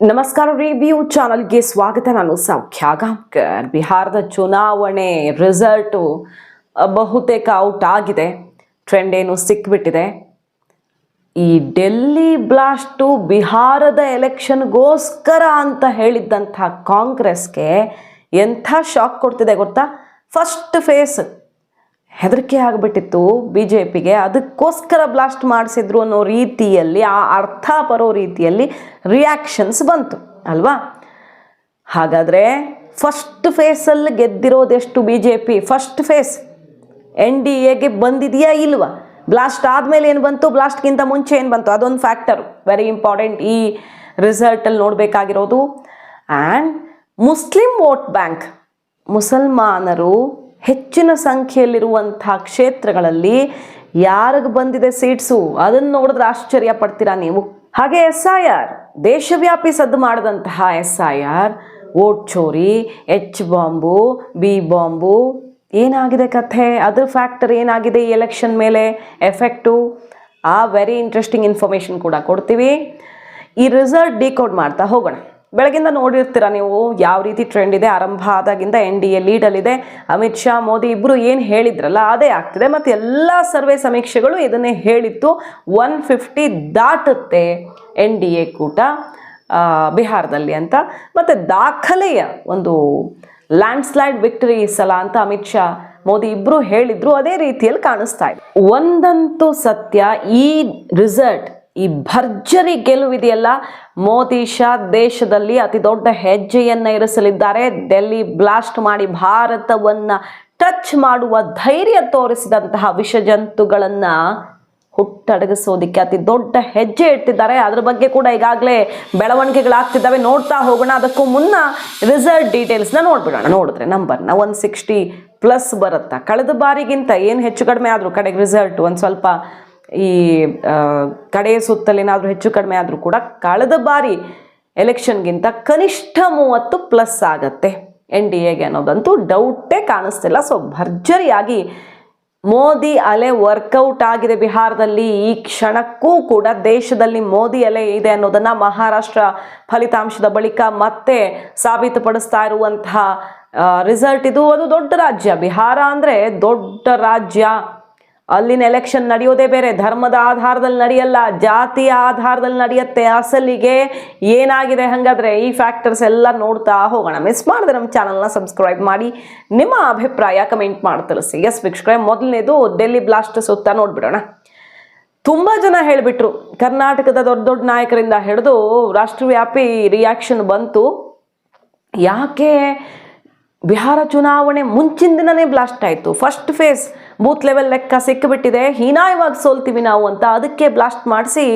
ನಮಸ್ಕಾರ ರಿವ್ಯೂ ಚಾನಲ್ಗೆ ಸ್ವಾಗತ. ನಾನು ಸೌಖ್ಯ ಗಾಂಕರ್ ಬಿಹಾರದ ಚುನಾವಣೆ ರಿಸಲ್ಟು ಬಹುತೇಕ ಔಟ್ ಆಗಿದೆ. ಟ್ರೆಂಡ್ ಏನು ಸಿಕ್ಬಿಟ್ಟಿದೆ. ಈ ಡೆಲ್ಲಿ ಬ್ಲಾಸ್ಟು ಬಿಹಾರದ ಎಲೆಕ್ಷನ್ಗೋಸ್ಕರ ಅಂತ ಹೇಳಿದ್ದಂಥ ಕಾಂಗ್ರೆಸ್ಗೆ ಎಂಥ ಶಾಕ್ ಕೊಡ್ತಿದೆ ಗೊತ್ತಾ? ಫಸ್ಟ್ ಫೇಸ್ ಹೆದರಿಕೆ ಆಗಿಬಿಟ್ಟಿತ್ತು ಬಿ ಜೆ ಪಿಗೆ ಅದಕ್ಕೋಸ್ಕರ ಬ್ಲಾಸ್ಟ್ ಮಾಡಿಸಿದ್ರು ಅನ್ನೋ ರೀತಿಯಲ್ಲಿ, ಆ ಅರ್ಥ ಬರೋ ರೀತಿಯಲ್ಲಿ ರಿಯಾಕ್ಷನ್ಸ್ ಬಂತು, ಅಲ್ವಾ? ಹಾಗಾದರೆ ಫಸ್ಟ್ ಫೇಸಲ್ಲಿ ಗೆದ್ದಿರೋದೆಷ್ಟು B J P first phase N D ಎಗೆ ಬಂದಿದೆಯಾ ಇಲ್ವಾ? ಬ್ಲಾಸ್ಟ್ ಆದಮೇಲೆ ಏನು ಬಂತು? ಬ್ಲಾಸ್ಟ್ಗಿಂತ ಮುಂಚೆ ಏನು ಬಂತು? ಅದೊಂದು ಫ್ಯಾಕ್ಟರ್ ವೆರಿ ಇಂಪಾರ್ಟೆಂಟ್ ಈ ರಿಸಲ್ಟಲ್ಲಿ ನೋಡಬೇಕಾಗಿರೋದು. ಆ್ಯಂಡ್ ಮುಸ್ಲಿಂ ವೋಟ್ ಬ್ಯಾಂಕ್ ಮುಸಲ್ಮಾನರು ಹೆಚ್ಚಿನ ಸಂಖ್ಯೆಯಲ್ಲಿರುವಂಥ ಕ್ಷೇತ್ರಗಳಲ್ಲಿ ಯಾರಿಗೆ ಬಂದಿದೆ ಸೀಟ್ಸು? ಅದನ್ನು ನೋಡಿದ್ರೆ ಆಶ್ಚರ್ಯ ಪಡ್ತೀರಾ ನೀವು? ಹಾಗೆ ಎಸ್ ಐ ಆರ್ ದೇಶವ್ಯಾಪಿ ಸದ್ದು ಮಾಡಿದಂತಹ ಎಸ್ ಐ ಆರ್ ಓಟ್ ಚೋರಿ, ಎಚ್ ಬಾಂಬು, ಬಿ ಬಾಂಬು, ಏನಾಗಿದೆ ಕಥೆ? ಅದ್ರ ಫ್ಯಾಕ್ಟರ್ ಏನಾಗಿದೆ ಈ ಎಲೆಕ್ಷನ್ ಮೇಲೆ ಎಫೆಕ್ಟು? ಆ ವೆರಿ ಇಂಟ್ರೆಸ್ಟಿಂಗ್ ಇನ್ಫಾರ್ಮೇಷನ್ ಕೂಡ ಕೊಡ್ತೀವಿ. ಈ ರಿಸಲ್ಟ್ ಡಿಕೋಡ್ ಮಾಡ್ತಾ ಹೋಗೋಣ. ಬೆಳಗಿಂದ ನೋಡಿರ್ತೀರ ನೀವು ಯಾವ ರೀತಿ ಟ್ರೆಂಡ್ ಇದೆ? ಆರಂಭ ಆದಾಗಿಂದ ಎನ್ ಡಿ ಎ ಲೀಡಲ್ಲಿದೆ ಅಮಿತ್ ಶಾ, ಮೋದಿ ಇಬ್ಬರು ಏನು ಹೇಳಿದ್ರಲ್ಲ, ಅದೇ ಆಗ್ತಿದೆ. ಮತ್ತು ಎಲ್ಲ ಸರ್ವೆ ಸಮೀಕ್ಷೆಗಳು ಇದನ್ನೇ ಹೇಳಿತ್ತು. ಒನ್ ಫಿಫ್ಟಿ ದಾಟುತ್ತೆ ಎನ್ ಡಿ ಎ ಕೂಟ ಬಿಹಾರದಲ್ಲಿ ಅಂತ. ಮತ್ತು ದಾಖಲೆಯ ಒಂದು ಲ್ಯಾಂಡ್ಸ್ಲೈಡ್ ವಿಕ್ಟರಿ ಸಲ ಅಂತ ಅಮಿತ್ ಶಾ, ಮೋದಿ ಇಬ್ಬರು ಹೇಳಿದ್ರು. ಅದೇ ರೀತಿಯಲ್ಲಿ ಕಾಣಿಸ್ತಾ ಇದೆ. ಒಂದಂತೂ ಸತ್ಯ, ಈ ರಿಸಲ್ಟ್ ಈ ಭರ್ಜರಿ ಗೆಲುವಿದೆಯಲ್ಲ. ಮೋದಿ ಶಾ ದೇಶದಲ್ಲಿ ಅತಿ ದೊಡ್ಡ ಹೆಜ್ಜೆಯನ್ನ ಇರಿಸಲಿದ್ದಾರೆ. ಡೆಲ್ಲಿ ಬ್ಲಾಸ್ಟ್ ಮಾಡಿ ಭಾರತವನ್ನ ಟಚ್ ಮಾಡುವ ಧೈರ್ಯ ತೋರಿಸಿದಂತಹ ವಿಷಜಂತುಗಳನ್ನು ಹುಟ್ಟಡಗಿಸೋದಿಕ್ಕೆ ಅತಿ ದೊಡ್ಡ ಹೆಜ್ಜೆ ಇಟ್ಟಿದ್ದಾರೆ. ಅದ್ರ ಬಗ್ಗೆ ಕೂಡ ಈಗಾಗಲೇ ಬೆಳವಣಿಗೆಗಳಾಗ್ತಿದ್ದಾವೆ. ನೋಡ್ತಾ ಹೋಗೋಣ. ಅದಕ್ಕೂ ಮುನ್ನ ರಿಸಲ್ಟ್ ಡೀಟೇಲ್ಸ್ನ ನೋಡ್ಬಿಡೋಣ. ನೋಡಿದ್ರೆ ನಂಬರ್ನ ಒನ್ ಸಿಕ್ಸ್ಟಿ ಪ್ಲಸ್ ಬರುತ್ತಾ? ಕಳೆದ ಬಾರಿಗಿಂತ ಏನು ಹೆಚ್ಚು ಕಡಿಮೆ ಆದರೂ ಕಡೆಗೆ ರಿಸಲ್ಟ್ ಒಂದು ಸ್ವಲ್ಪ ಈ ಕಡೆಯ ಸುತ್ತಲೇನಾದರೂ ಹೆಚ್ಚು ಕಡಿಮೆ ಆದರೂ ಕೂಡ ಕಳೆದ ಬಾರಿ ಎಲೆಕ್ಷನ್ಗಿಂತ ಕನಿಷ್ಠ ಮೂವತ್ತು ಪ್ಲಸ್ ಆಗತ್ತೆ. ಎನ್ ಡಿ ಎಗೆ ಅನ್ನೋದಂತೂ ಡೌಟೇ ಕಾಣಿಸ್ತಿಲ್ಲ. ಸೊ ಭರ್ಜರಿಯಾಗಿ ಮೋದಿ ಅಲೆ ವರ್ಕೌಟ್ ಆಗಿದೆ ಬಿಹಾರದಲ್ಲಿ. ಈ ಕ್ಷಣಕ್ಕೂ ಕೂಡ ದೇಶದಲ್ಲಿ ಮೋದಿ ಅಲೆ ಇದೆ ಅನ್ನೋದನ್ನು ಮಹಾರಾಷ್ಟ್ರ ಫಲಿತಾಂಶದ ಬಳಿಕ ಮತ್ತೆ ಸಾಬೀತುಪಡಿಸ್ತಾ ಇರುವಂತಹ ರಿಸಲ್ಟ್ ಇದು. ಅದು ದೊಡ್ಡ ರಾಜ್ಯ. ಬಿಹಾರ ಅಂದರೆ ದೊಡ್ಡ ರಾಜ್ಯ. ಅಲ್ಲಿನ ಎಲೆಕ್ಷನ್ ನಡೆಯೋದೇ ಬೇರೆ. ಧರ್ಮದ ಆಧಾರದಲ್ಲಿ ನಡೆಯಲ್ಲ. ಜಾತಿಯ ಆಧಾರದಲ್ಲಿ ನಡೆಯುತ್ತೆ. ಅಸಲಿಗೆ ಏನಾಗಿದೆ ಹಾಗಾದ್ರೆ ಈ ಫ್ಯಾಕ್ಟರ್ಸ್ ಎಲ್ಲ ನೋಡ್ತಾ ಹೋಗೋಣ. ಮಿಸ್ ಮಾಡಿದ್ರೆ ನಮ್ಮ ಚಾನಲ್ನ ಸಬ್ಸ್ಕ್ರೈಬ್ ಮಾಡಿ. ನಿಮ್ಮ ಅಭಿಪ್ರಾಯ ಕಮೆಂಟ್ ಮಾಡಿ ತಿಳಿಸಿ. ಎಸ್ ವೀಕ್ಷಕರೇ, ಮೊದಲನೇದು ಡೆಲ್ಲಿ ಬ್ಲಾಸ್ಟ್ ಸುತ್ತ ನೋಡ್ಬಿಡೋಣ. ತುಂಬ ಜನ ಹೇಳಿಬಿಟ್ರು, ಕರ್ನಾಟಕದ ದೊಡ್ಡ ದೊಡ್ಡ ನಾಯಕರಿಂದ ಹಿಡಿದು ರಾಷ್ಟ್ರವ್ಯಾಪಿ ರಿಯಾಕ್ಷನ್ ಬಂತು. ಯಾಕೆ ಬಿಹಾರ ಚುನಾವಣೆ ಮುಂಚಿನ ದಿನನೇ ಬ್ಲಾಸ್ಟ್ ಆಯಿತು. ಫಸ್ಟ್ ಫೇಸ್ ಬೂತ್ ಲೆವೆಲ್ ಲೆಕ್ಕ ಸಿಕ್ಕಿಬಿಟ್ಟಿದೆ. ಹೀನಾಯವಾಗಿ ಸೋಲ್ತೀವಿ ನಾವು ಅಂತ ಅದಕ್ಕೆ ಬ್ಲಾಸ್ಟ್ ಮಾಡಿಸಿ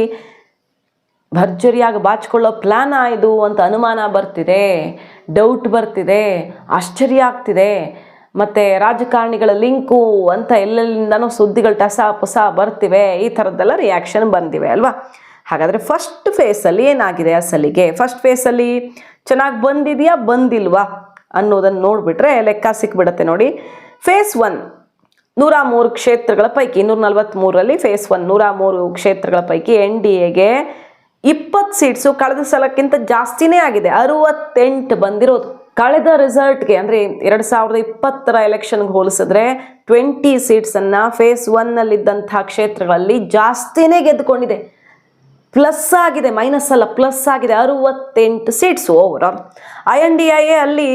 ಭರ್ಜರಿಯಾಗಿ ಬಾಚಿಕೊಳ್ಳೋ ಪ್ಲ್ಯಾನ್ ಇದು ಅಂತ ಅನುಮಾನ ಬರ್ತಿದೆ. ಡೌಟ್ ಬರ್ತಿದೆ. ಆಶ್ಚರ್ಯ ಆಗ್ತಿದೆ. ಮತ್ತು ರಾಜಕಾರಣಿಗಳ ಲಿಂಕು ಅಂತ ಎಲ್ಲೆಲ್ಲಿಂದನೂ ಸುದ್ದಿಗಳು ಟಸ ಪುಸ ಬರ್ತಿವೆ. ಈ ಥರದ್ದೆಲ್ಲ ರಿಯಾಕ್ಷನ್ ಬಂದಿವೆ ಅಲ್ವಾ? ಹಾಗಾದರೆ ಫಸ್ಟ್ ಫೇಸಲ್ಲಿ ಏನಾಗಿದೆ ಅಸಲಿಗೆ? ಫಸ್ಟ್ ಫೇಸಲ್ಲಿ ಚೆನ್ನಾಗಿ ಬಂದಿದೆಯಾ ಬಂದಿಲ್ವಾ ಅನ್ನೋದನ್ನು ನೋಡಿಬಿಟ್ರೆ ಲೆಕ್ಕ ಸಿಕ್ಬಿಡುತ್ತೆ ನೋಡಿ. ಫೇಸ್ ಒನ್ ನೂರ ಮೂರು ಕ್ಷೇತ್ರಗಳ ಪೈಕಿ ಇನ್ನೂರ ನಲವತ್ತ್ಮೂರರಲ್ಲಿ ಫೇಸ್ ಒನ್ ನೂರ ಮೂರು ಕ್ಷೇತ್ರಗಳ ಪೈಕಿ ಎನ್ ಡಿ ಎಗೆ ಇಪ್ಪತ್ತು ಸೀಟ್ಸು ಕಳೆದ ಸಲಕ್ಕಿಂತ ಜಾಸ್ತಿನೇ ಆಗಿದೆ. ಅರುವತ್ತೆಂಟು ಬಂದಿರೋದು. ಕಳೆದ ರಿಸಲ್ಟ್ಗೆ ಅಂದರೆ ಎರಡು ಸಾವಿರದ ಇಪ್ಪತ್ತರ ಎಲೆಕ್ಷನ್ಗೆ ಹೋಲಿಸಿದ್ರೆ ಟ್ವೆಂಟಿ ಸೀಟ್ಸನ್ನು ಫೇಸ್ ಒನ್ನಲ್ಲಿದ್ದಂಥ ಕ್ಷೇತ್ರಗಳಲ್ಲಿ ಜಾಸ್ತಿನೇ ಗೆದ್ದುಕೊಂಡಿದೆ. ಪ್ಲಸ್ ಆಗಿದೆ ಮೈನಸ್ ಅಲ್ಲ ಪ್ಲಸ್ ಆಗಿದೆ, ಅರುವತ್ತೆಂಟು seats overall I N D I A ಅಲ್ಲಿ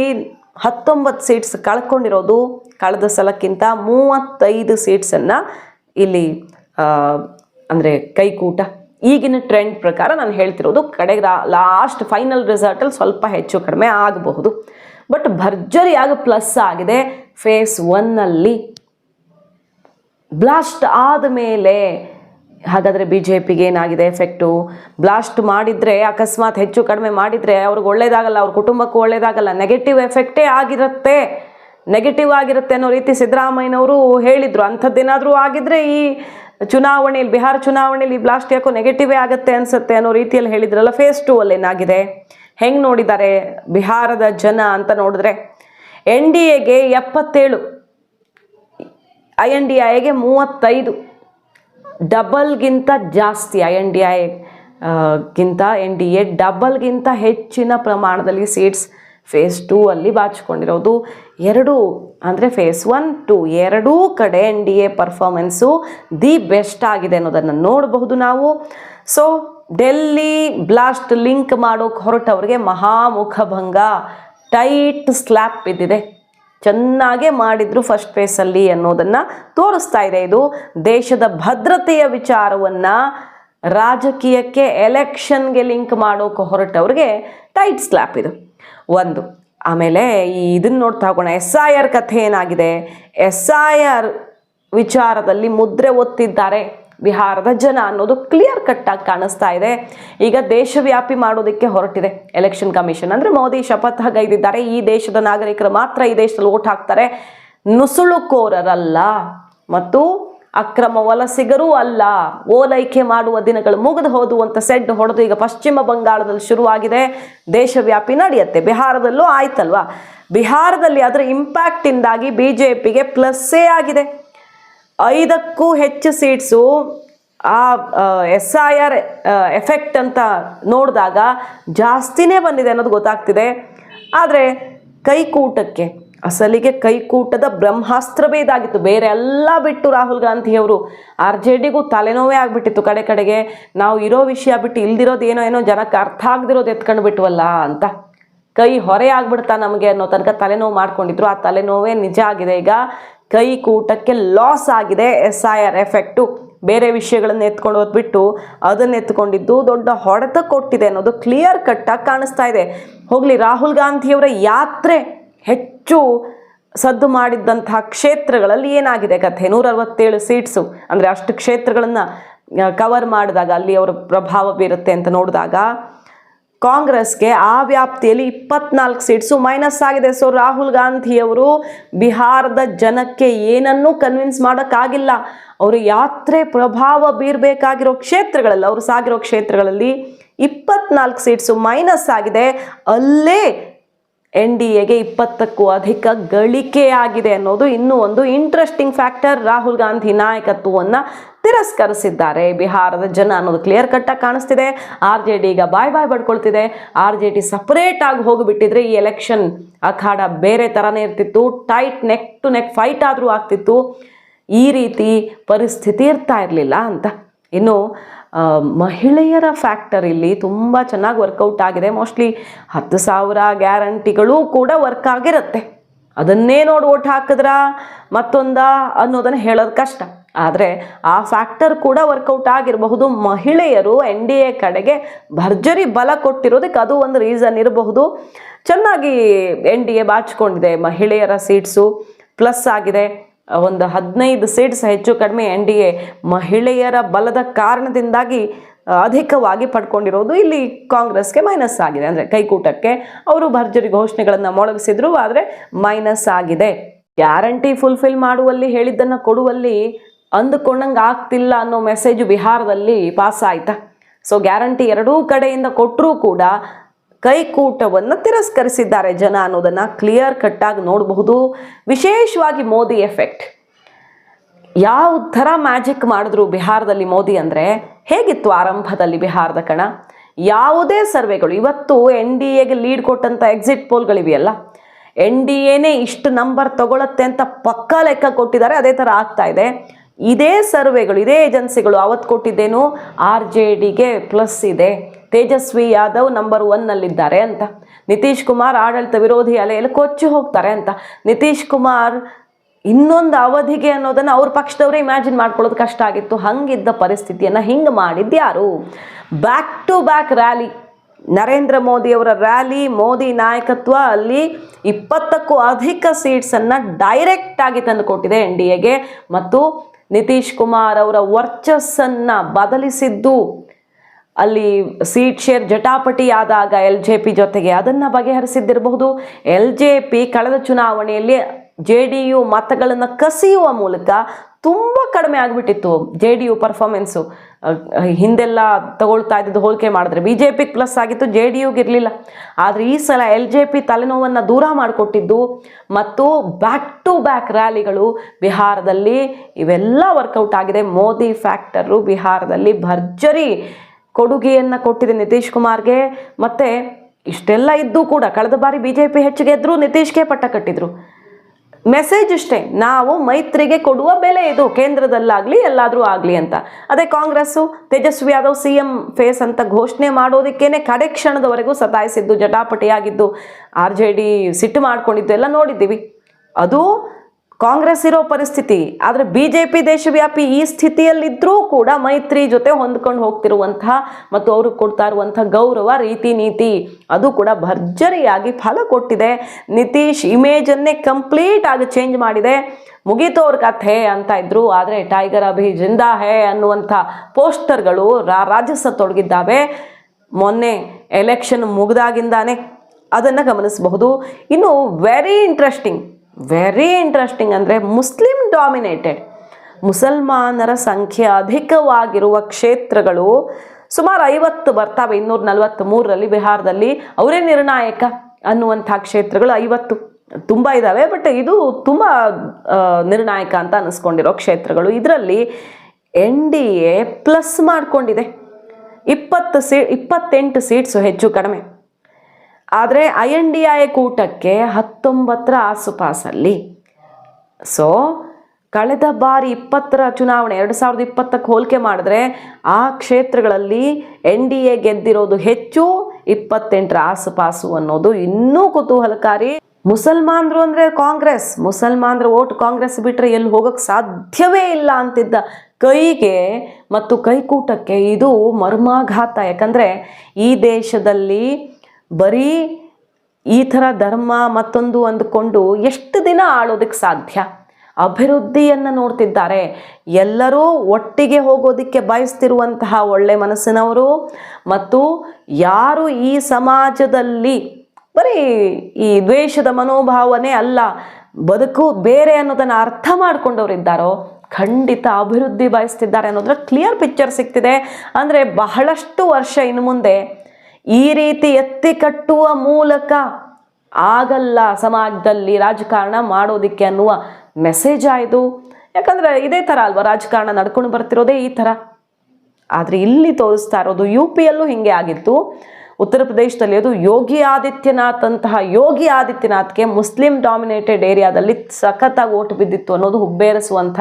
ಹತ್ತೊಂಬತ್ತು ಸೀಟ್ಸ್ ಕಳ್ಕೊಂಡಿರೋದು ಕಳೆದ ಸಲಕ್ಕಿಂತ ಮೂವತ್ತೈದು ಸೀಟ್ಸನ್ನು ಇಲ್ಲಿ ಅಂದರೆ ಕೈಕೂಟ. ಈಗಿನ ಟ್ರೆಂಡ್ ಪ್ರಕಾರ ನಾನು ಹೇಳ್ತಿರೋದು ಕಡೆಗೆ ಲಾಸ್ಟ್ ಫೈನಲ್ ರಿಸಲ್ಟಲ್ಲಿ ಸ್ವಲ್ಪ ಹೆಚ್ಚು ಕಡಿಮೆ ಆಗಬಹುದು. ಬಟ್ ಭರ್ಜರಿಯಾಗಿ ಪ್ಲಸ್ ಆಗಿದೆ ಫೇಸ್ ಒನ್ನಲ್ಲಿ ಬ್ಲಾಸ್ಟ್ ಆದಮೇಲೆ ಹಾಗಾದರೆ ಬಿ ಜೆ ಪಿಗೆ ಏನಾಗಿದೆ ಎಫೆಕ್ಟು ಬ್ಲಾಸ್ಟ್ ಮಾಡಿದರೆ, ಅಕಸ್ಮಾತ್ ಹೆಚ್ಚು ಕಡಿಮೆ ಮಾಡಿದರೆ ಅವ್ರಿಗೆ ಒಳ್ಳೇದಾಗಲ್ಲ, ಅವ್ರ ಕುಟುಂಬಕ್ಕೂ ಒಳ್ಳೇದಾಗಲ್ಲ. ನೆಗೆಟಿವ್ ಎಫೆಕ್ಟೇ ಆಗಿರುತ್ತೆ. ನೆಗೆಟಿವ್ ಆಗಿರುತ್ತೆ ಅನ್ನೋ ರೀತಿ ಸಿದ್ದರಾಮಯ್ಯನವರು ಹೇಳಿದರು. ಅಂಥದ್ದೇನಾದರೂ ಆಗಿದ್ರೆ ಈ ಚುನಾವಣೆಯಲ್ಲಿ, ಬಿಹಾರ ಚುನಾವಣೆಯಲ್ಲಿ ಬ್ಲಾಸ್ಟ್ ಯಾಕೋ ನೆಗೆಟಿವೇ ಆಗುತ್ತೆ ಅನಿಸುತ್ತೆ ಅನ್ನೋ ರೀತಿಯಲ್ಲಿ ಹೇಳಿದ್ರಲ್ಲ ಫೇಸ್ ಟು ಅಲ್ಲಿ ಏನಾಗಿದೆ? ಹೆಂಗೆ ನೋಡಿದ್ದಾರೆ ಬಿಹಾರದ ಜನ ಅಂತ ನೋಡಿದ್ರೆ, ಎನ್ ಡಿ ಎಗೆ ಎಪ್ಪತ್ತೇಳು, ಐ ಎನ್ ಡಿ ಐಗೆ ಮೂವತ್ತೈದು ಡಬಲ್ಗಿಂತ ಜಾಸ್ತಿ ಐ ಎನ್ ಡಿ ಐ ಗಿಂತ ಎನ್ ಡಿ ಎ, ಡಬಲ್ಗಿಂತ ಹೆಚ್ಚಿನ ಪ್ರಮಾಣದಲ್ಲಿ ಸೀಟ್ಸ್ ಫೇಸ್ ಟೂ ಅಲ್ಲಿ ಬಾಚಿಕೊಂಡಿರೋದು. ಎರಡು, ಅಂದರೆ ಫೇಸ್ ಒನ್ ಟು ಎರಡೂ ಕಡೆ N D A performance the best ಆಗಿದೆ ಅನ್ನೋದನ್ನು ನೋಡಬಹುದು ನಾವು. ಸೊ ಡೆಲ್ಲಿ ಬ್ಲಾಸ್ಟ್ ಲಿಂಕ್ ಮಾಡೋಕೆ ಹೊರಟವ್ರಿಗೆ ಮಹಾಮುಖಭಂಗ. ಟೈಟ್ ಸ್ಲ್ಯಾಪ್ ಬಿದ್ದಿದೆ. ಚೆನ್ನಾಗೇ ಮಾಡಿದ್ರು ಫಸ್ಟ್ ಫೇಸಲ್ಲಿ ಅನ್ನೋದನ್ನು ತೋರಿಸ್ತಾ ಇದೆ. ಇದು ದೇಶದ ಭದ್ರತೆಯ ವಿಚಾರವನ್ನು ರಾಜಕೀಯಕ್ಕೆ ಎಲೆಕ್ಷನ್ಗೆ ಲಿಂಕ್ ಮಾಡೋಕೆ ಹೊರಟವ್ರಿಗೆ ಟೈಟ್ ಸ್ಲ್ಯಾಪ್ ಇದು. ಒಂದು, ಆಮೇಲೆ ಈ ಇದನ್ನ ನೋಡ್ತಾ ಹೋಗೋಣ. ಎಸ್ ಐ ಆರ್ ಕಥೆ ಏನಾಗಿದೆ? ಎಸ್ ಐ ಆರ್ ವಿಚಾರದಲ್ಲಿ ಮುದ್ರೆ ಒತ್ತಿದ್ದಾರೆ. ಬಿಹಾರದ ಜನ ಅನ್ನೋದು ಕ್ಲಿಯರ್ ಕಟ್ ಆಗಿ ಕಾಣಿಸ್ತಾ ಇದೆ. ಈಗ ದೇಶವ್ಯಾಪಿ ಮಾಡೋದಕ್ಕೆ ಹೊರಟಿದೆ ಎಲೆಕ್ಷನ್ ಕಮಿಷನ್ ಅಂದ್ರೆ ಮೋದಿ ಶಪಥ ಗೈದಿದ್ದಾರೆ. ಈ ದೇಶದ ನಾಗರಿಕರು ಮಾತ್ರ ಈ ದೇಶದಲ್ಲಿ ಓಟ್ ಹಾಕ್ತಾರೆ. ನುಸುಳುಕೋರರಲ್ಲ ಮತ್ತು ಅಕ್ರಮ ವಲಸಿಗರೂ ಅಲ್ಲ. ಓಲೈಕೆ ಮಾಡುವ ದಿನಗಳು ಮುಗಿದು ಹೋದು ಅಂತ ಸೆಡ್ ಹೊಡೆದು ಈಗ ಪಶ್ಚಿಮ ಬಂಗಾಳದಲ್ಲಿ ಶುರುವಾಗಿದೆ. ದೇಶವ್ಯಾಪಿ ನಡೆಯುತ್ತೆ. ಬಿಹಾರದಲ್ಲೂ ಆಯ್ತಲ್ವಾ? ಬಿಹಾರದಲ್ಲಿ ಅದರ ಇಂಪ್ಯಾಕ್ಟಿಂದಾಗಿ ಬಿ ಜೆ ಪಿಗೆ ಪ್ಲಸ್ಸೇ ಆಗಿದೆ. ಐದಕ್ಕೂ ಹೆಚ್ಚು ಸೀಟ್ಸು ಆ ಎಸ್ ಐ ಆರ್ ಎಫೆಕ್ಟ್ ಅಂತ ನೋಡಿದಾಗ ಜಾಸ್ತಿನೇ ಬಂದಿದೆ ಅನ್ನೋದು ಗೊತ್ತಾಗ್ತಿದೆ. ಆದರೆ ಕೈಕೂಟಕ್ಕೆ, ಅಸಲಿಗೆ ಕೈಕೂಟದ ಬ್ರಹ್ಮಾಸ್ತ್ರವೇ ಇದಾಗಿತ್ತು. ಬೇರೆ ಎಲ್ಲ ಬಿಟ್ಟು ರಾಹುಲ್ ಗಾಂಧಿಯವರು ಆರ್ ಜೆ ಡಿಗೂ ತಲೆನೋವೇ ಆಗಿಬಿಟ್ಟಿತ್ತು ಕಡೆ ಕಡೆಗೆ. ನಾವು ಇರೋ ವಿಷಯ ಬಿಟ್ಟು ಇಲ್ದಿರೋದು ಏನೋ ಏನೋ ಜನಕ್ಕೆ ಅರ್ಥ ಆಗದಿರೋದು ಎತ್ಕೊಂಡು ಬಿಟ್ವಲ್ಲ ಅಂತ. ಕೈ ಹೊರೆ ಆಗ್ಬಿಡ್ತಾ ನಮಗೆ ಅನ್ನೋ ತನಕ ತಲೆನೋವು ಮಾಡ್ಕೊಂಡಿದ್ರು. ಆ ತಲೆನೋವೇ ನಿಜ ಆಗಿದೆ. ಈಗ ಕೈ ಕೂಟಕ್ಕೆ ಲಾಸ್ ಆಗಿದೆ ಎಸ್ ಐ ಆರ್ ಎಫೆಕ್ಟು ಬೇರೆ ವಿಷಯಗಳನ್ನು ಎತ್ಕೊಂಡು ಹೋದ್ಬಿಟ್ಟು ಅದನ್ನ ಎತ್ಕೊಂಡಿದ್ದು ದೊಡ್ಡ ಹೊಡೆತ ಕೊಟ್ಟಿದೆ ಅನ್ನೋದು ಕ್ಲಿಯರ್ ಕಟ್ಟಾಗಿ ಕಾಣಿಸ್ತಾ ಇದೆ. ಹೋಗಲಿ, ರಾಹುಲ್ ಗಾಂಧಿಯವರ ಯಾತ್ರೆ ಹೆಚ್ಚು ಸದ್ದು ಮಾಡಿದ್ದಂತಹ ಕ್ಷೇತ್ರಗಳಲ್ಲಿ ಏನಾಗಿದೆ ಕಥೆ? ನೂರ ಅರವತ್ತೇಳು ಸೀಟ್ಸು ಅಂದರೆ ಅಷ್ಟು ಕ್ಷೇತ್ರಗಳನ್ನು ಕವರ್ ಮಾಡಿದಾಗ ಅಲ್ಲಿ ಅವರ ಪ್ರಭಾವ ಬೀರುತ್ತೆ ಅಂತ ನೋಡಿದಾಗ ಕಾಂಗ್ರೆಸ್ಗೆ ಆ ವ್ಯಾಪ್ತಿಯಲ್ಲಿ ಇಪ್ಪತ್ನಾಲ್ಕು ಸೀಟ್ಸು ಮೈನಸ್ ಆಗಿದೆ. ಸೊ ರಾಹುಲ್ ಗಾಂಧಿಯವರು ಬಿಹಾರದ ಜನಕ್ಕೆ ಏನನ್ನೂ ಕನ್ವಿನ್ಸ್ ಮಾಡೋಕ್ಕಾಗಿಲ್ಲ. ಅವರು ಯಾತ್ರೆ ಪ್ರಭಾವ ಬೀರಬೇಕಾಗಿರೋ ಕ್ಷೇತ್ರಗಳಲ್ಲಿ, ಅವರು ಸಾಗಿರೋ ಕ್ಷೇತ್ರಗಳಲ್ಲಿ ಇಪ್ಪತ್ನಾಲ್ಕು ಸೀಟ್ಸು ಮೈನಸ್ ಆಗಿದೆ. ಅಲ್ಲೇ ಎನ್ ಡಿ ಎಗೆ ಇಪ್ಪತ್ತಕ್ಕೂ ಅಧಿಕ ಗಳಿಕೆಯಾಗಿದೆ ಅನ್ನೋದು ಇನ್ನೂ ಒಂದು ಇಂಟ್ರೆಸ್ಟಿಂಗ್ ಫ್ಯಾಕ್ಟರ್ ರಾಹುಲ್ ಗಾಂಧಿ ನಾಯಕತ್ವವನ್ನು ತಿರಸ್ಕರಿಸಿದ್ದಾರೆ. ಬಿಹಾರದ ಜನ ಅನ್ನೋದು ಕ್ಲಿಯರ್ ಕಟ್ಟಾಗಿ ಕಾಣಿಸ್ತಿದೆ. ಆರ್ ಜೆ ಡಿ ಈಗ ಬಾಯ್ ಬಾಯ್ ಬಡ್ಕೊಳ್ತಿದೆ. ಆರ್ ಜೆ ಡಿ ಸಪರೇಟ್ ಆಗಿ ಹೋಗಿಬಿಟ್ಟಿದ್ರೆ ಈ ಎಲೆಕ್ಷನ್ ಅಖಾಡ ಬೇರೆ ಥರನೇ ಇರ್ತಿತ್ತು. Tight neck to neck fight ಆದರೂ ಆಗ್ತಿತ್ತು. ಈ ರೀತಿ ಪರಿಸ್ಥಿತಿ ಇರ್ತಾ ಇರಲಿಲ್ಲ ಅಂತ. ಇನ್ನು ಮಹಿಳೆಯರ ಫ್ಯಾಕ್ಟರ್ ಇಲ್ಲಿ ತುಂಬ ಚೆನ್ನಾಗಿ ವರ್ಕೌಟ್ ಆಗಿದೆ. ಮೋಸ್ಟ್ಲಿ ಹತ್ತು ಸಾವಿರ ಗ್ಯಾರಂಟಿಗಳು ಕೂಡ ವರ್ಕ್ ಆಗಿರುತ್ತೆ. ಅದನ್ನೇ ನೋಡಿ ಓಟ್ ಹಾಕಿದ್ರಾ ಮತ್ತೊಂದ ಅನ್ನೋದನ್ನು ಹೇಳೋದು ಕಷ್ಟ. ಆದರೆ ಆ ಫ್ಯಾಕ್ಟರ್ ಕೂಡ ವರ್ಕೌಟ್ ಆಗಿರಬಹುದು. ಮಹಿಳೆಯರು ಎನ್ ಡಿ ಎ ಕಡೆಗೆ ಭರ್ಜರಿ ಬಲ ಕೊಟ್ಟಿರೋದಕ್ಕೆ ಅದು ಒಂದು ರೀಸನ್ ಇರಬಹುದು. ಚೆನ್ನಾಗಿ ಎನ್ ಡಿ ಎ ಬಾಚಿಕೊಂಡಿದೆ ಮಹಿಳೆಯರ ಸೀಟ್ಸು. ಪ್ಲಸ್ ಆಗಿದೆ, ಒಂದು ಹದಿನೈದು ಸೀಟ್ಸ್ ಹೆಚ್ಚು ಕಡಿಮೆ ಎನ್ ಡಿ ಎ ಮಹಿಳೆಯರ ಬಲದ ಕಾರಣದಿಂದಾಗಿ ಅಧಿಕವಾಗಿ ಪಡ್ಕೊಂಡಿರೋದು. ಇಲ್ಲಿ ಕಾಂಗ್ರೆಸ್ಗೆ ಮೈನಸ್ ಆಗಿದೆ. ಅಂದರೆ ಕೈಕೂಟಕ್ಕೆ ಅವರು ಭರ್ಜರಿ ಘೋಷಣೆಗಳನ್ನು ಮೊಳಗಿಸಿದ್ರು, ಆದರೆ ಮೈನಸ್ ಆಗಿದೆ. ಗ್ಯಾರಂಟಿ ಫುಲ್ಫಿಲ್ ಮಾಡುವಲ್ಲಿ ಹೇಳಿದ್ದನ್ನು ಕೊಡುವಲ್ಲಿ ಅಂದುಕೊಂಡಂಗೆ ಆಗ್ತಿಲ್ಲ ಅನ್ನೋ ಮೆಸೇಜು ಬಿಹಾರದಲ್ಲಿ ಪಾಸ್ ಆಯಿತಾ? ಸೊ ಗ್ಯಾರಂಟಿ ಎರಡೂ ಕಡೆಯಿಂದ ಕೊಟ್ಟರೂ ಕೂಡ ಕೈಕೂಟವನ್ನು ತಿರಸ್ಕರಿಸಿದ್ದಾರೆ ಜನ ಅನ್ನೋದನ್ನು ಕ್ಲಿಯರ್ ಕಟ್ಟಾಗಿ ನೋಡಬಹುದು. ವಿಶೇಷವಾಗಿ ಮೋದಿ ಎಫೆಕ್ಟ್ ಯಾವ ಥರ ಮ್ಯಾಜಿಕ್ ಮಾಡಿದ್ರು ಬಿಹಾರದಲ್ಲಿ ಮೋದಿ ಅಂದರೆ ಹೇಗಿತ್ತು ಆರಂಭದಲ್ಲಿ ಬಿಹಾರದ ಕಣ? ಯಾವುದೇ ಸರ್ವೆಗಳು, ಇವತ್ತು ಎನ್ ಡಿ ಎಗೆ ಲೀಡ್ ಕೊಟ್ಟಂಥ ಎಕ್ಸಿಟ್ ಪೋಲ್ಗಳಿವೆಯಲ್ಲ ಎನ್ ಡಿ ಎನೇ ಇಷ್ಟು ನಂಬರ್ ತಗೊಳತ್ತೆ ಅಂತ ಪಕ್ಕಾ ಲೆಕ್ಕ ಕೊಟ್ಟಿದ್ದಾರೆ, ಅದೇ ಥರ ಆಗ್ತಾ ಇದೆ. ಇದೇ ಸರ್ವೆಗಳು, ಇದೇ ಏಜೆನ್ಸಿಗಳು ಅವತ್ತು ಕೊಟ್ಟಿದ್ದೇನು? ಆರ್ ಜೆ ಡಿಗೆ ಪ್ಲಸ್ ಇದೆ. ತೇಜಸ್ವಿ ಯಾದವ್ ನಂಬರ್ ಒನ್ನಲ್ಲಿದ್ದಾರೆ ಅಂತ. ನಿತೀಶ್ ಕುಮಾರ್ ಆಡಳಿತ ವಿರೋಧಿ ಅಲೆಯಲ್ಲಿ ಕೊಚ್ಚಿ ಹೋಗ್ತಾರೆ ಅಂತ. ನಿತೀಶ್ ಕುಮಾರ್ ಇನ್ನೊಂದು ಅವಧಿಗೆ ಅನ್ನೋದನ್ನು ಅವ್ರ ಪಕ್ಷದವರೇ ಇಮ್ಯಾಜಿನ್ ಮಾಡ್ಕೊಳ್ಳೋದು ಕಷ್ಟ ಆಗಿತ್ತು. ಹಂಗಿದ್ದ ಪರಿಸ್ಥಿತಿಯನ್ನು ಹಿಂಗೆ ಮಾಡಿದ್ದು ಯಾರು? Back to back rally Narendra ಮೋದಿಯವರ ರ್ಯಾಲಿ ಮೋದಿ ನಾಯಕತ್ವ ಅಲ್ಲಿ ಇಪ್ಪತ್ತಕ್ಕೂ ಅಧಿಕ ಸೀಟ್ಸನ್ನು ಡೈರೆಕ್ಟಾಗಿ ತಂದುಕೊಟ್ಟಿದೆ ಎನ್ ಡಿ ಎಗೆ ಮತ್ತು ನಿತೀಶ್ ಕುಮಾರ್ ಅವರ ವರ್ಚಸ್ಸನ್ನು ಬದಲಿಸಿದ್ದು ಅಲ್ಲಿ ಸೀಟ್ ಶೇರ್ ಜಟಾಪಟಿ ಆದಾಗ ಎಲ್ ಜೆ ಪಿ ಜೊತೆಗೆ ಅದನ್ನು ಬಗೆಹರಿಸಿದ್ದಿರಬಹುದು. ಎಲ್ ಜೆ ಪಿ ಕಳೆದ ಚುನಾವಣೆಯಲ್ಲಿ ಜೆ ಡಿ ಯು ಮತಗಳನ್ನು ಕಸಿಯುವ ಮೂಲಕ ತುಂಬ ಕಡಿಮೆ ಆಗಿಬಿಟ್ಟಿತ್ತು ಜೆ ಡಿ ಯು ಪರ್ಫಾರ್ಮೆನ್ಸು ಹಿಂದೆಲ್ಲ ತಗೊಳ್ತಾ ಇದ್ದಿದ್ದು ಹೋಲಿಕೆ ಮಾಡಿದ್ರೆ ಬಿ ಜೆ ಪಿಗೆ ಪ್ಲಸ್ ಆಗಿತ್ತು, ಜೆ ಡಿ ಯುಗೆ ಇರಲಿಲ್ಲ. ಆದರೆ ಈ ಸಲ ಎಲ್ ಜೆ ಪಿ ತಲೆನೋವನ್ನು ದೂರ ಮಾಡಿಕೊಟ್ಟಿದ್ದು ಮತ್ತು ಬ್ಯಾಕ್ ಟು ಬ್ಯಾಕ್ ರ್ಯಾಲಿಗಳು ಬಿಹಾರದಲ್ಲಿ ಇವೆಲ್ಲ ವರ್ಕೌಟ್ ಆಗಿದೆ. ಮೋದಿ ಫ್ಯಾಕ್ಟರು ಬಿಹಾರದಲ್ಲಿ ಭರ್ಜರಿ ಕೊಡುಗೆಯನ್ನು ಕೊಟ್ಟಿದೆ ನಿತೀಶ್ ಕುಮಾರ್ಗೆ. ಮತ್ತೆ ಇಷ್ಟೆಲ್ಲ ಇದ್ದು ಕೂಡ, ಕಳೆದ ಬಾರಿ ಬಿ ಜೆ ಪಿ ಹೆಚ್ಚಿಗೆ ನಿತೀಶ್ಗೆ ಪಟ್ಟ ಕಟ್ಟಿದ್ರು. ಮೆಸೇಜ್ ಇಷ್ಟೇ ನಾವು ಮೈತ್ರಿಗೆ ಕೊಡುವ ಬೆಲೆ ಇದು, ಕೇಂದ್ರದಲ್ಲಾಗಲಿ ಎಲ್ಲಾದರೂ ಆಗಲಿ ಅಂತ. ಅದೇ Congress, Tejashwi Yadav C M face ಅಂತ ಘೋಷಣೆ ಮಾಡೋದಕ್ಕೇನೆ ಕಡೆ ಕ್ಷಣದವರೆಗೂ ಸತಾಯಿಸಿದ್ದು, ಜಟಾಪಟಿಯಾಗಿದ್ದು, ಆರ್ ಜೆ ಡಿ ಸಿಟ್ಟು ಮಾಡಿಕೊಂಡಿದ್ದು ಎಲ್ಲ ನೋಡಿದ್ದೀವಿ. ಅದು ಕಾಂಗ್ರೆಸ್ ಇರೋ ಪರಿಸ್ಥಿತಿ, ಆದರೆ ಬಿ ಜೆ ಪಿ ದೇಶವ್ಯಾಪಿ ಈ ಸ್ಥಿತಿಯಲ್ಲಿದ್ದರೂ ಕೂಡ ಮೈತ್ರಿ ಜೊತೆ ಹೊಂದ್ಕೊಂಡು ಹೋಗ್ತಿರುವಂತಹ ಮತ್ತು ಅವರು ಕೊಡ್ತಾ ಇರುವಂತಹ ಗೌರವ, ರೀತಿ ನೀತಿ, ಅದು ಕೂಡ ಭರ್ಜರಿಯಾಗಿ ಫಲ ಕೊಟ್ಟಿದೆ. ನಿತೀಶ್ ಇಮೇಜನ್ನೇ ಕಂಪ್ಲೀಟ್ ಆಗಿ ಚೇಂಜ್ ಮಾಡಿದೆ. ಮುಗೀತು ಅವ್ರ ಕಥೆ ಅಂತ ಇದ್ರು, ಆದರೆ ಟೈಗರ್ ಅಭಿ ಜಿಂದಾ ಹೇ ಅನ್ನುವಂಥ ಪೋಸ್ಟರ್ಗಳು ರಾಜಸ ತೊಡಗಿದ್ದಾವೆ ಮೊನ್ನೆ ಎಲೆಕ್ಷನ್ ಮುಗ್ದಾಗಿಂದಾನೆ ಅದನ್ನು ಗಮನಿಸಬಹುದು. ಇನ್ನು ವೆರಿ ಇಂಟ್ರೆಸ್ಟಿಂಗ್ ವೆರಿ ಇಂಟ್ರೆಸ್ಟಿಂಗ್ ಅಂದರೆ ಮುಸ್ಲಿಂ ಡಾಮಿನೇಟೆಡ್ ಮುಸಲ್ಮಾನರ ಸಂಖ್ಯೆ ಅಧಿಕವಾಗಿರುವ ಕ್ಷೇತ್ರಗಳು ಸುಮಾರು ಐವತ್ತು ಬರ್ತಾವೆ. ಇನ್ನೂರ ನಲವತ್ತ್ಮೂರರಲ್ಲಿ ಬಿಹಾರದಲ್ಲಿ ಅವರೇ ನಿರ್ಣಾಯಕ ಅನ್ನುವಂಥ ಕ್ಷೇತ್ರಗಳು ಐವತ್ತು ತುಂಬ ಇದ್ದಾವೆ ಬಟ್ ಇದು ತುಂಬ ನಿರ್ಣಾಯಕ ಅಂತ ಅನ್ನಿಸ್ಕೊಂಡಿರೋ ಕ್ಷೇತ್ರಗಳು. ಇದರಲ್ಲಿ ಎನ್ ಡಿ ಎ ಪ್ಲಸ್ ಮಾಡಿಕೊಂಡಿದೆ. ಇಪ್ಪತ್ತು ಸೀ, ಇಪ್ಪತ್ತೆಂಟು ಸೀಟ್ಸು ಹೆಚ್ಚು ಕಡಿಮೆ. ಆದರೆ ಐ ಎನ್ ಡಿ ಐ ಕೂಟಕ್ಕೆ ಹತ್ತೊಂಬತ್ತರ ಆಸುಪಾಸಲ್ಲಿ ಸೊ ಕಳೆದ ಬಾರಿ ಇಪ್ಪತ್ತರ ಚುನಾವಣೆ, ಎರಡು ಸಾವಿರದ ಇಪ್ಪತ್ತಕ್ಕೆ ಹೋಲಿಕೆ ಮಾಡಿದ್ರೆ ಆ ಕ್ಷೇತ್ರಗಳಲ್ಲಿ ಎನ್ ಡಿ ಎ ಗೆದ್ದಿರೋದು ಹೆಚ್ಚು, ಇಪ್ಪತ್ತೆಂಟರ ಆಸುಪಾಸು ಅನ್ನೋದು ಇನ್ನೂ ಕುತೂಹಲಕಾರಿ. ಮುಸಲ್ಮಾನರು ಅಂದರೆ ಕಾಂಗ್ರೆಸ್, ಮುಸಲ್ಮಾನ್ರು ಓಟ್ ಕಾಂಗ್ರೆಸ್ ಬಿಟ್ಟರೆ ಎಲ್ಲಿ ಹೋಗೋಕ್ಕೆ ಸಾಧ್ಯವೇ ಇಲ್ಲ ಅಂತಿದ್ದ ಕೈಗೆ ಮತ್ತು ಕೈಕೂಟಕ್ಕೆ ಇದು ಮರ್ಮಾಘಾತ. ಯಾಕಂದರೆ ಈ ದೇಶದಲ್ಲಿ ಬರೀ ಈ ಥರ ಧರ್ಮ ಮತ್ತೊಂದು ಅಂದುಕೊಂಡು ಎಷ್ಟು ದಿನ ಆಳೋದಕ್ಕೆ ಸಾಧ್ಯ? ಅಭಿವೃದ್ಧಿಯನ್ನು ನೋಡ್ತಿದ್ದಾರೆ. ಎಲ್ಲರೂ ಒಟ್ಟಿಗೆ ಹೋಗೋದಕ್ಕೆ ಬಯಸ್ತಿರುವಂತಹ ಒಳ್ಳೆ ಮನಸ್ಸಿನವರು ಮತ್ತು ಯಾರು ಈ ಸಮಾಜದಲ್ಲಿ ಬರೀ ಈ ದ್ವೇಷದ ಮನೋಭಾವನೆ ಅಲ್ಲ, ಬದುಕು ಬೇರೆ ಅನ್ನೋದನ್ನು ಅರ್ಥ ಮಾಡಿಕೊಂಡವರಿದ್ದಾರೋ ಖಂಡಿತ ಅಭಿವೃದ್ಧಿ ಬಯಸ್ತಿದ್ದಾರೆ ಅನ್ನೋದ್ರ ಕ್ಲಿಯರ್ ಪಿಕ್ಚರ್ ಸಿಗ್ತಿದೆ. ಅಂದರೆ ಬಹಳಷ್ಟು ವರ್ಷ ಇನ್ನು ಮುಂದೆ ಈ ರೀತಿ ಎತ್ತಿ ಕಟ್ಟುವ ಮೂಲಕ ಆಗಲ್ಲ ಸಮಾಜದಲ್ಲಿ ರಾಜಕಾರಣ ಮಾಡೋದಿಕ್ಕೆ ಅನ್ನುವ ಮೆಸೇಜ್ ಆಯಿತು ಯಾಕಂದರೆ ಇದೇ ಥರ ಅಲ್ವಾ, ರಾಜಕಾರಣ ನಡ್ಕೊಂಡು ಬರ್ತಿರೋದೇ ಈ ಥರ. ಆದರೆ ಇಲ್ಲಿ ತೋರಿಸ್ತಾ ಇರೋದು ಯು ಪಿಯಲ್ಲೂ ಹಿಂಗೆ ಆಗಿತ್ತು. ಉತ್ತರ ಪ್ರದೇಶದಲ್ಲಿ ಅದು ಯೋಗಿ ಆದಿತ್ಯನಾಥ್ ಅಂತಹ ಯೋಗಿ ಆದಿತ್ಯನಾಥ್ಗೆ ಮುಸ್ಲಿಂ ಡಾಮಿನೇಟೆಡ್ ಏರಿಯಾದಲ್ಲಿ ಸಖತ್ತಾಗಿ ಓಟು ಬಿದ್ದಿತ್ತು ಅನ್ನೋದು ಹುಬ್ಬೇರಿಸುವಂಥ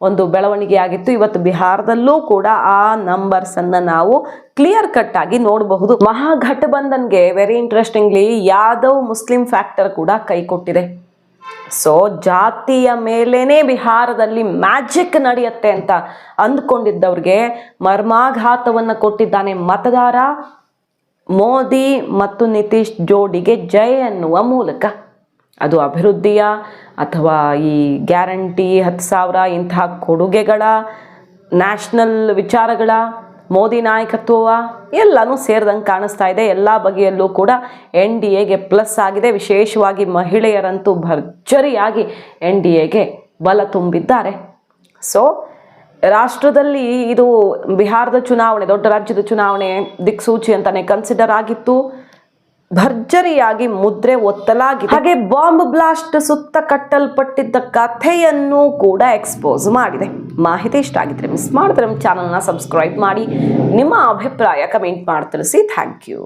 ಒಂದು ಬೆಳವಣಿಗೆ ಆಗಿತ್ತು ಇವತ್ತು ಬಿಹಾರದಲ್ಲೂ ಕೂಡ ಆ ನಂಬರ್ಸನ್ನು ನಾವು ಕ್ಲಿಯರ್ ಕಟ್ ಆಗಿ ನೋಡಬಹುದು. ಮಹಾಘಟಬಂಧನ್ಗೆ very interestingly Yadav Muslim factor ಕೂಡ ಕೈ ಕೊಟ್ಟಿದೆ. ಸೊ ಜಾತಿಯ ಮೇಲೇನೆ ಬಿಹಾರದಲ್ಲಿ ಮ್ಯಾಜಿಕ್ ನಡೆಯುತ್ತೆ ಅಂತ ಅಂದ್ಕೊಂಡಿದ್ದವ್ರಿಗೆ ಮರ್ಮಾಘಾತವನ್ನು ಕೊಟ್ಟಿದ್ದಾನೆ ಮತದಾರ. ಮೋದಿ ಮತ್ತು ನಿತೀಶ್ ಜೋಡಿಗೆ ಜಯ ಅನ್ನುವ ಮೂಲಕ. ಅದು ಅಭಿವೃದ್ಧಿಯ ಅಥವಾ ಈ ಗ್ಯಾರಂಟಿ ಹತ್ತು ಸಾವಿರ ಇಂತಹ ಕೊಡುಗೆಗಳ, ನ್ಯಾಷನಲ್ ವಿಚಾರಗಳ, ಮೋದಿ ನಾಯಕತ್ವವ ಎಲ್ಲನೂ ಸೇರಿದಂಗೆ ಕಾಣಿಸ್ತಾ ಇದೆ. ಎಲ್ಲ ಬಗೆಯಲ್ಲೂ ಕೂಡ ಎನ್ ಡಿ ಎಗೆ ಪ್ಲಸ್ ಆಗಿದೆ. ವಿಶೇಷವಾಗಿ ಮಹಿಳೆಯರಂತೂ ಭರ್ಜರಿಯಾಗಿ ಎನ್ ಡಿ ಎಗೆ ಬಲ ತುಂಬಿದ್ದಾರೆ. ಸೊ ರಾಷ್ಟ್ರದಲ್ಲಿ ಇದು ಬಿಹಾರದ ಚುನಾವಣೆ, ದೊಡ್ಡ ರಾಜ್ಯದ ಚುನಾವಣೆ ದಿಕ್ಸೂಚಿ ಅಂತಲೇ ಕನ್ಸಿಡರ್ ಆಗಿತ್ತು. ಭರ್ಜರಿಯಾಗಿ ಮುದ್ರೆ ಒತ್ತಲಾಗಿದೆ. ಹಾಗೆ ಬಾಂಬ್ ಬ್ಲಾಸ್ಟ್ ಸುತ್ತ ಕಟ್ಟಲ್ಪಟ್ಟಿದ್ದ ಕಥೆಯನ್ನು ಕೂಡ ಎಕ್ಸ್ಪೋಸ್ ಮಾಡಿದೆ. ಮಾಹಿತಿ ಇಷ್ಟ ಆಗಿದ್ರೆ ಮಿಸ್ ಮಾಡಿದ್ರೆ ನಮ್ಮ ಚಾನಲ್ನ ಸಬ್ಸ್ಕ್ರೈಬ್ ಮಾಡಿ. ನಿಮ್ಮ ಅಭಿಪ್ರಾಯ ಕಮೆಂಟ್ ಮಾಡಿ ತಿಳಿಸಿ. Thank you.